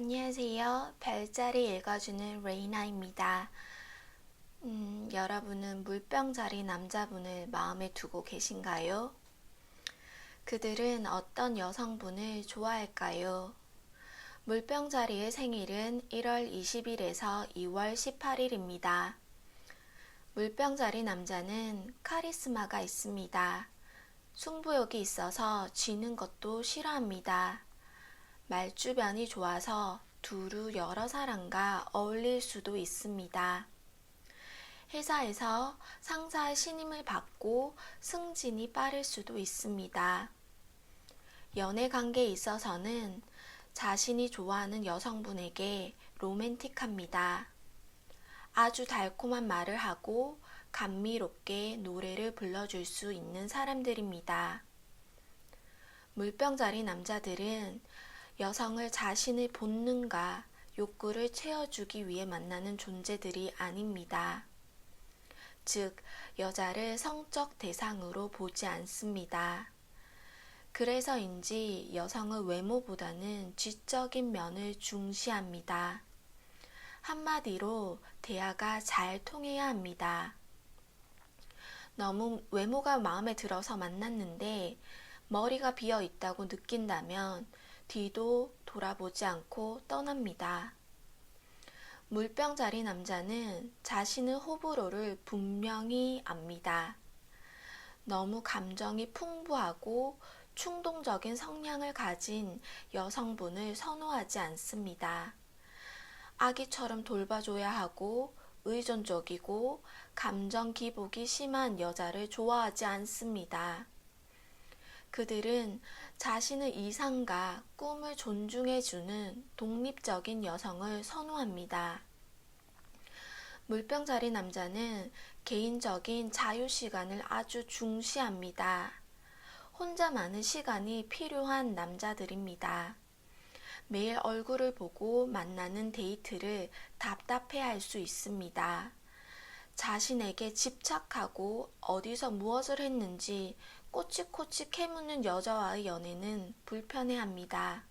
안녕하세요. 별자리 읽어주는 레이나입니다. 음, 여러분은 물병 자리 남자분을 마음에 두고 계신가요? 그들은 어떤 여성분을 좋아할까요? 물병 자리의 생일은 1월 20일에서 2월 18일입니다. 물병 자리 남자는 카리스마가 있습니다. 승부욕이 있어서 지는 것도 싫어합니다. 말주변이 좋아서 두루 여러 사람과 어울릴 수도 있습니다. 회사에서 상사의 신임을 받고 승진이 빠를 수도 있습니다. 연애 관계에 있어서는 자신이 좋아하는 여성분에게 로맨틱합니다. 아주 달콤한 말을 하고 감미롭게 노래를 불러줄 수 있는 사람들입니다. 물병자리 남자들은 여성을 자신의 본능과 욕구를 채워주기 위해 만나는 존재들이 아닙니다. 즉, 여자를 성적 대상으로 보지 않습니다. 그래서인지 여성의 외모보다는 지적인 면을 중시합니다. 한마디로 대화가 잘 통해야 합니다. 너무 외모가 마음에 들어서 만났는데 머리가 비어 있다고 느낀다면 뒤도 돌아보지 않고 떠납니다. 물병자리 남자는 자신의 호불호를 분명히 압니다. 너무 감정이 풍부하고 충동적인 성향을 가진 여성분을 선호하지 않습니다. 아기처럼 돌봐줘야 하고 의존적이고 감정 기복이 심한 여자를 좋아하지 않습니다. 그들은 자신의 이상과 꿈을 존중해주는 독립적인 여성을 선호합니다. 물병자리 남자는 개인적인 자유시간을 아주 중시합니다. 혼자 많은 시간이 필요한 남자들입니다. 매일 얼굴을 보고 만나는 데이트를 답답해 할 수 있습니다. 자신에게 집착하고 어디서 무엇을 했는지 꼬치꼬치 캐묻는 여자와의 연애는 불편해합니다.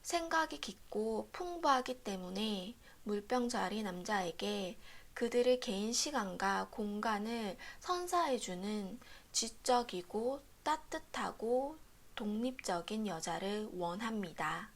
생각이 깊고 풍부하기 때문에 물병자리 남자에게 그들의 개인 시간과 공간을 선사해주는 지적이고 따뜻하고 독립적인 여자를 원합니다.